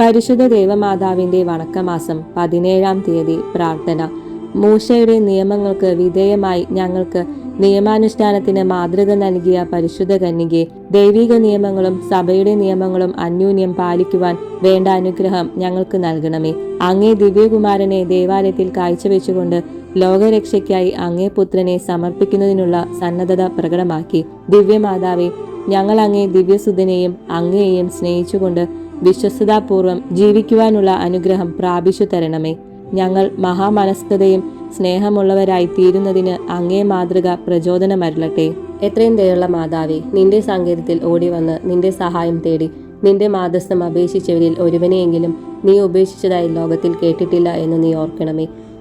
പരിശുദ്ധ ദേവമാതാവിന്റെ വണക്കമാസം പതിനേഴാം തീയതി പ്രാർത്ഥന. മൂശയുടെ നിയമങ്ങൾക്ക് വിധേയമായി ഞങ്ങൾക്ക് നിയമാനുഷ്ഠാനത്തിന് മാതൃക നൽകിയ പരിശുദ്ധ കന്യകെ ദൈവിക നിയമങ്ങളും സഭയുടെ നിയമങ്ങളും അന്യൂന്യം പാലിക്കുവാൻ വേണ്ട അനുഗ്രഹം ഞങ്ങൾക്ക് നൽകണമേ. അങ്ങേ ദിവ്യകുമാരനെ ദേവാലയത്തിൽ കാഴ്ചവെച്ചുകൊണ്ട് ലോകരക്ഷയ്ക്കായി അങ്ങേ പുത്രനെ സമർപ്പിക്കുന്നതിനുള്ള സന്നദ്ധത പ്രകടമാക്കി. ദിവ്യമാതാവെ ഞങ്ങൾ അങ്ങേ ദിവ്യസുതനെയും അങ്ങയെയും സ്നേഹിച്ചുകൊണ്ട് വിശ്വസ്തതാപൂർവം ജീവിക്കുവാനുള്ള അനുഗ്രഹം പ്രാപിച്ചു തരണമേ. ഞങ്ങൾ മഹാമനസ്കതയും സ്നേഹമുള്ളവരായി തീരുന്നതിന് അങ്ങേ മാതൃക പ്രചോദനമരുളട്ടെ. എത്രയും ദയുള്ള മാതാവേ നിന്റെ സങ്കേതത്തിൽ ഓടി വന്ന് നിന്റെ സഹായം തേടി നിന്റെ മാതസ്ഥം അപേക്ഷിച്ചവരിൽ ഒരുവനെയെങ്കിലും നീ ഉപേക്ഷിച്ചതായി ലോകത്തിൽ കേട്ടിട്ടില്ല എന്ന് നീ ഓർക്കണമേ.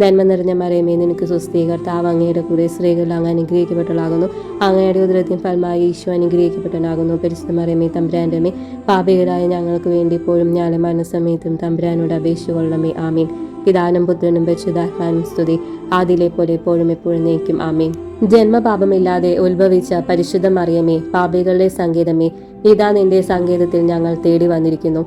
നന്മ നിറഞ്ഞ മറിയമേ നിനക്ക് സ്വസ്ഥീകർത്താവ് അങ്ങയുടെ കൂടെ സ്ത്രീകൾ അങ്ങ് അനുഗ്രഹിക്കപ്പെട്ടവളാകുന്നു. അങ്ങയുടെ ഉദരത്തിൻ ഫലമായി ഈശോ അനുഗ്രഹിക്കപ്പെട്ടവനാകുന്നു. പരിശുദ്ധ മറിയമേ തമ്പുരാന്റെമേ പാപികളായ ഞങ്ങൾക്ക് വേണ്ടി ഇപ്പോഴും ഞാനും മനസ്സമയത്തും തമ്പുരാനോട് അപേക്ഷിച്ചു കൊള്ളണമേ. ആമീൻ. പിതാനും പുത്രനും പരിശുദ്ധാത്മാനും സ്തുതി. ആദിലെ പോലെ എപ്പോഴും എപ്പോഴും നയിക്കും. ആമീൻ. ജന്മപാപമില്ലാതെ ഉത്ഭവിച്ച പരിശുദ്ധ മറിയമേ പാപികളുടെ സങ്കേതമേ ഇതാ നിന്റെ സങ്കേതത്തിൽ ഞങ്ങൾ തേടി വന്നിരിക്കുന്നു.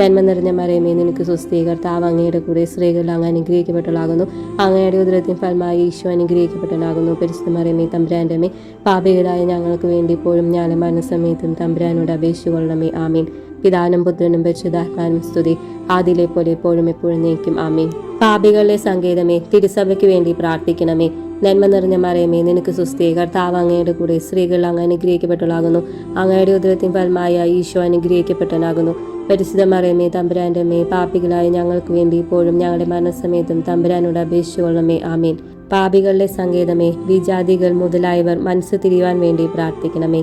നന്മ നിറഞ്ഞ മറിയമേ നിനക്ക് സ്വസ്ഥീകർത്താവ് അങ്ങയുടെ കൂടെ സ്ത്രീകളിൽ അങ്ങ് അനുഗ്രഹിക്കപ്പെട്ടവളാകുന്നു. അങ്ങയുടെ ഉദരത്തിൻ ഫലമായി ഈശോ അനുഗ്രഹിക്കപ്പെട്ടവനാകുന്നു പരിശുദ്ധ മറിയമേ തമ്പുരാന്റെ മേ പാപികളായ ഞങ്ങൾക്ക് വേണ്ടി ഇപ്പോഴും ഞാനും മനസ്സമയത്തും തമ്പുരാനോട് അപേക്ഷിച്ചുകൊള്ളണമേ. ആമീൻ. പിതാനും പുത്രനും പരിശുദ്ധാത്മാനും സ്തുതി. ആദിലെ പോലെ എപ്പോഴും എപ്പോഴും നയിക്കും. ആമീൻ. പാപികളുടെ സങ്കേതമേ തിരുസഭയ്ക്ക് വേണ്ടി പ്രാർത്ഥിക്കണമേ. നന്മ നിറഞ്ഞ മറിയമേ നിനക്ക് സുസ്ഥീ കർത്താവ് അങ്ങയുടെ കൂടെ സ്ത്രീകൾ അങ്ങ് അനുഗ്രഹിക്കപ്പെട്ടവളാകുന്നു. അങ്ങയുടെ ഉദരത്തിൻ ഫലമായ ഈശോ അനുഗ്രഹിക്കപ്പെട്ടവനാകുന്നു. പരിശുദ്ധ മറിയമേ തമ്പുരാന്റെ മേ പാപികളായ ഞങ്ങൾക്ക് വേണ്ടി ഇപ്പോഴും ഞങ്ങളുടെ മരണസമയത്തും തമ്പുരാനോട് അപേക്ഷിച്ചുകൊള്ളമേ ആമീൻ. പാപികളുടെ സങ്കേതമേ വിജാതികൾ മുതലായവർ മനസ്സ് തിരിയുവാൻ വേണ്ടി പ്രാർത്ഥിക്കണമേ.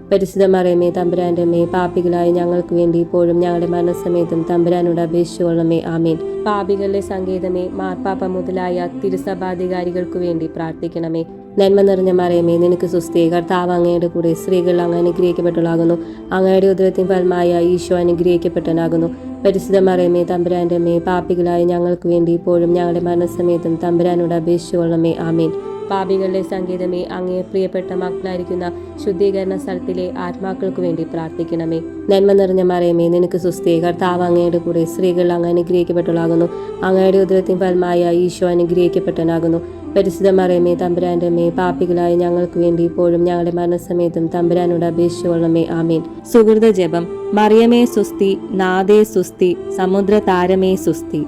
പരിശുദ്ധ മറിയമേ തമ്പുരാന്റെ മേ പാപികളായ ഞങ്ങൾക്ക് വേണ്ടി ഇപ്പോഴും ഞങ്ങളുടെ മരണസമയത്തും തമ്പുരാനോട് അപേക്ഷിച്ചുകൊള്ളമേ ആമീൻ. പാപികളുടെ സങ്കേതമേ മാർപ്പാപ്പ മുതലായ തിരുസഭാധികാരികൾക്കു വേണ്ടി പ്രാർത്ഥിക്കണമേ. നന്മ നിറഞ്ഞ മറിയമേ നിനക്ക് സുസ്ഥീ കർത്താവ് അങ്ങയുടെ കൂടെ സ്ത്രീകൾ അങ്ങ് അനുഗ്രഹിക്കപ്പെട്ടുള്ളാകുന്നു അങ്ങയുടെ ഉദരത്തിൻ ഫലമായ ഈശോ അനുഗ്രഹിക്കപ്പെട്ടവനാകുന്നു. പരിശുദ്ധ മറിയമേ തമ്പുരാന്റെ മേ പാപികളായ ഞങ്ങൾക്ക് വേണ്ടി ഇപ്പോഴും ഞങ്ങളുടെ മരണസമയത്തും തമ്പുരാനോട് അപേക്ഷിച്ചു കൊള്ളണമേ. ആമീൻ. പാപികളുടെ സംഗീതമേ അങ്ങേ പ്രിയപ്പെട്ട മക്കളായിരിക്കുന്ന ശുദ്ധീകരണ സ്ഥലത്തിലെ ആത്മാക്കൾക്ക് വേണ്ടി പ്രാർത്ഥിക്കണമേ. നന്മ നിറഞ്ഞ മറിയമേ നിനക്ക് സുസ്ഥി കർത്താവ് അങ്ങയുടെ കൂടെ സ്ത്രീകൾ അങ്ങ് അനുഗ്രഹിക്കപ്പെട്ടവളാകുന്നു. അങ്ങയുടെ ഉദരത്തിൻ ഫലമായ ഈശോ അനുഗ്രഹിക്കപ്പെട്ടവനാകുന്നു. പരിശുദ്ധ മറിയമേ തമ്പുരാന്റെ അമ്മേ പാപ്പികളായ ഞങ്ങൾക്ക് വേണ്ടി ഇപ്പോഴും ഞങ്ങളുടെ മരണസമയത്തും തമ്പുരാനോട് അപേക്ഷിച്ചുകൊള്ളണമേ ആമേൻ. സുഹൃത ജപം മറിയമേ സുസ്തി നാദേ സുസ്തി സമുദ്ര താരമേ സുസ്തി